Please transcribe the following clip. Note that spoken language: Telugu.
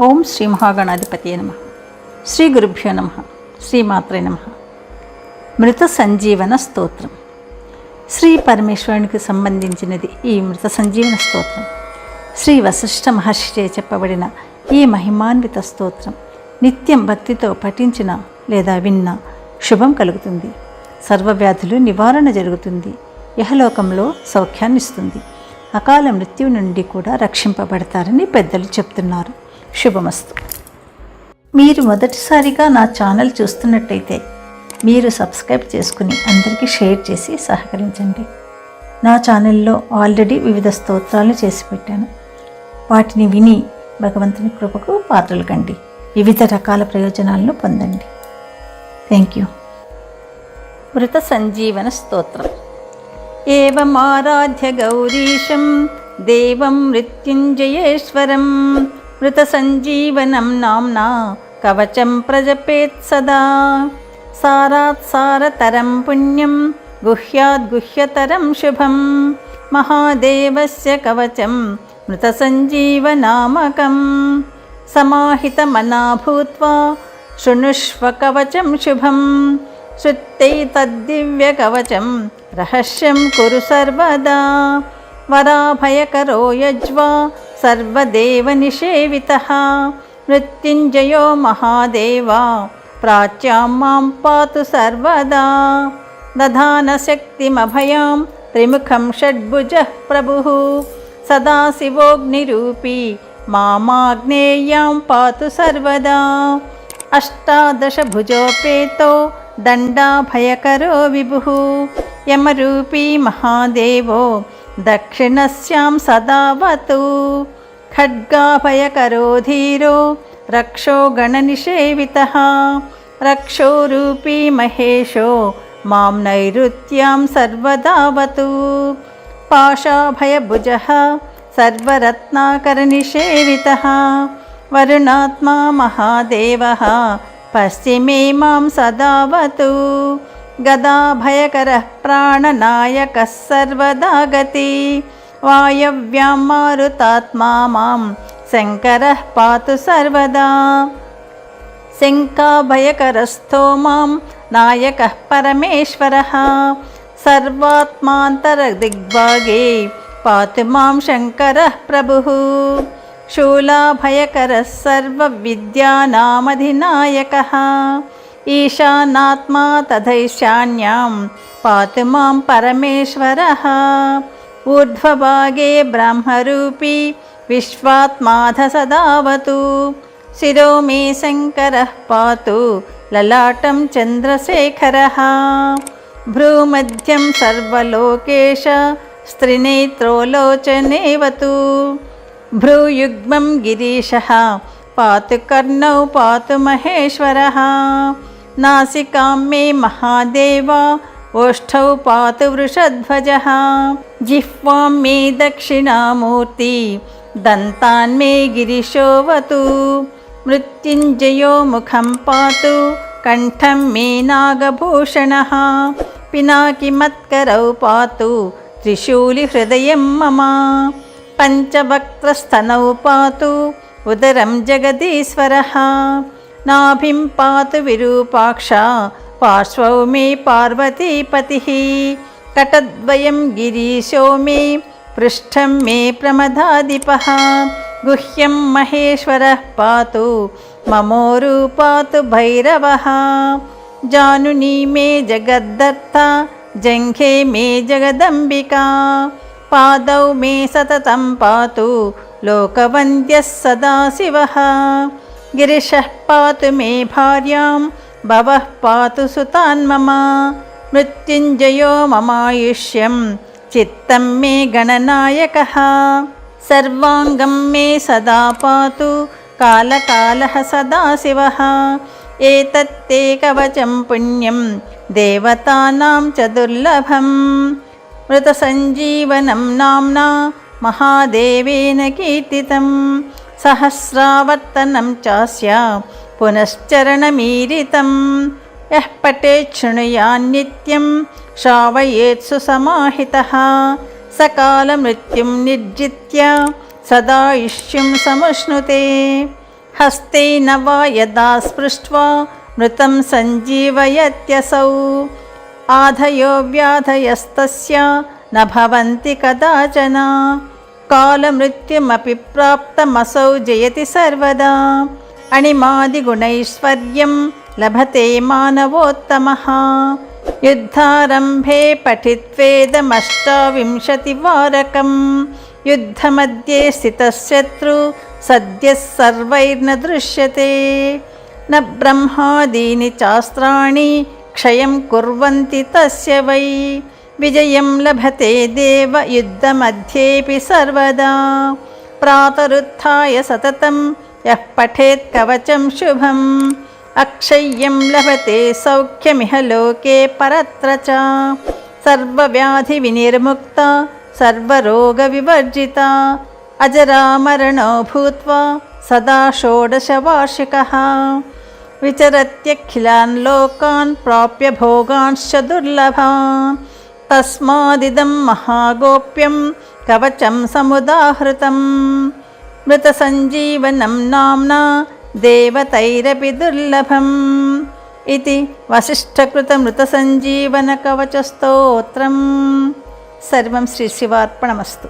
ఓం శ్రీ మహాగణాధిపతి నమ. శ్రీ గురుభ్యో నమ. శ్రీమాత్రే నమ. మృత సంజీవన స్తోత్రం. శ్రీ పరమేశ్వరునికి సంబంధించినది ఈ మృత సంజీవన స్తోత్రం. శ్రీ వశిష్ఠ మహర్షిచే చెప్పబడిన ఈ మహిమాన్విత స్తోత్రం నిత్యం భక్తితో పఠించిన లేదా విన్న శుభం కలుగుతుంది. సర్వవ్యాధులు నివారణ జరుగుతుంది. యహలోకంలో సౌఖ్యాన్నిస్తుంది. అకాల మృత్యు నుండి కూడా రక్షింపబడతారని పెద్దలు చెప్తున్నారు. శుభమస్తు. మీరు మొదటిసారిగా నా ఛానల్ చూస్తున్నట్టయితే మీరు సబ్స్క్రైబ్ చేసుకుని అందరికీ షేర్ చేసి సహకరించండి. నా ఛానల్లో ఆల్రెడీ వివిధ స్తోత్రాలు చేసి పెట్టాను. వాటిని విని భగవంతుని కృపకు పాత్రలు కండి. వివిధ రకాల ప్రయోజనాలను పొందండి. థ్యాంక్ యూ మృత సంజీవన స్తోత్రం. ఏవమారాధ్య గౌరీశం దేవం మృత్యుంజయేశ్వరం. मृतसञ्जीवनं नाम्ना कवचं प्रजपेत् सदा सारात् सारतरं पुण्यं गुह्याद्गुह्यतरं शुभं महादेवस्य कवचं मृतसञ्जीवनामकं समाहितमना भूत्वा शृणुष्व कवचं शुभं श्रुत्यै तद्दिव्यकवचं रहस्यं कुरु सर्वदा वराभयकरो यज्वा सर्वदेवनिषेवितः मृत्युञ्जयो महादेवा प्राच्यां मां पातु सर्वदा दधानशक्तिमभयां त्रिमुखं षड्भुजः प्रभुः सदाशिवोऽग्निरूपी मामाग्नेयां पातु सर्वदा अष्टादशभुजोपेतो दण्डाभयकरो विभुः यमरूपी महादेवो दक्षिणस्यां सदावतु खड्गाभयकरो धीरो रक्षो गणनिषेवितः रक्षोरूपी महेशो मां नैऋत्यां सर्वदावतु पाशाभयभुजः सर्वरत्नाकरनिषेवितः वरुणात्मा महादेवः पश्चिमे मां सदावतु गदाभयकरः प्राणनायकः सर्वदा गति वायव्यां मारुतात्मा मां शङ्करः पातु सर्वदा शङ्काभयकरस्थो मां नायकः परमेश्वरः सर्वात्मान्तरदिग्भागे पातु मां शङ्करः प्रभुः शूलाभयकरः सर्वविद्यानामधिनायकः ईशानात्मा तथैशान्यां पातु मां परमेश्वरः ऊर्ध्वभागे ब्रह्मरूपी विश्वात्माध सदावतु शिरो मे शङ्करः पातु ललाटं चन्द्रशेखरः भ्रूमध्यं सर्वलोकेश स्त्रिनेत्रो लोचनेवतु भ्रूयुग्मं गिरीशः पातु कर्णौ पातु महेश्वरः नासिकां मे महादेव ओष्ठौ पातु वृषध्वजः जिह्वां मे दक्षिणामूर्ति दन्तान् मे गिरिशोऽवतु मृत्युञ्जयो मुखं पातु कण्ठं मे नागभूषणः पिनाकिमत्करौ पातु त्रिशूलिहृदयं मम पञ्चवक्त्रस्तनौ पातु उदरं जगदीश्वरः नाभिं पातु विरूपाक्षा पार्श्वौ मे पार्वतीपतिः। कटद्वयं गिरीशो मे पृष्ठं मे प्रमदाधिपः गुह्यं महेश्वरः पातु ममोरु पातु भैरवः। जानुनी मे जगद्दत्ता जङ्घे मे जगदम्बिका। पादौ मे सततं पातु लोकवन्द्यः सदाशिवः गिरिशः पातु मे भार्यां भवः पातु सुतान् मम। मृत्युञ्जयो ममायुष्यं चित्तं मे गणनायकः। सर्वाङ्गं मे सदा पातु कालकालः सदाशिवः एतत्ते कवचं पुण्यं देवतानां च दुर्लभम्। मृतसञ्जीवनं नाम्ना महादेवेन कीर्तितं सहस्रावर्तनं चास्य पुनश्चरणमीरितं यः पठेत् शृणुयान्नित्यं श्रावयेत् सुसमाहितः सकालमृत्युं निर्जित्य सदा इष्युं समुष्णुते हस्तेन वा यदा स्पृष्ट्वा मृतं सञ्जीवयत्यसौ आधयो व्याधयस्तस्य न भवन्ति कदाचन కాలమృత్యుమపి ప్రాప్తమసౌ జయతి సర్వదా అణిమాదిగుణైశ్వర్యం లభతే మానవోత్తమ యుద్ధారంభే పఠిత్వేదమష్టావింశతివారకం యుద్ధమధ్యే స్థితశత్రు సద్యः సర్వైర్న దృశ్యతే న బ్రహ్మాదీని శాస్త్రాణి క్షయం కుర్వంతి తస్య వై విజయం లభతే దేవ యుద్ధమధ్యేపి సర్వదా. ప్రాతరుత్య సతతం యః పఠేత్ కవచం శుభం. అక్షయ్యం లభతే సౌఖ్యమిహ లోకే పరత్ర చ. సర్వవ్యాధి వినిర్ముక్త సర్వరోగ వివర్జిత. అజరామరణో భూత్వా సదా షోడశవార్షిక విచరత్యఖిలాన్ లోకాన్ ప్రాప్య భోగాంశ్చ దుర్లభాన్. तस्मादिदं महागोप्यं कवचं समुदाहृतम् मृतसञ्जीवनं नाम्ना देवतैरपि दुर्लभम् इति वसिष्ठकृतमृतसञ्जीवनकवचस्तोत्रम् सर्वं श्रीशिवार्पणमस्तु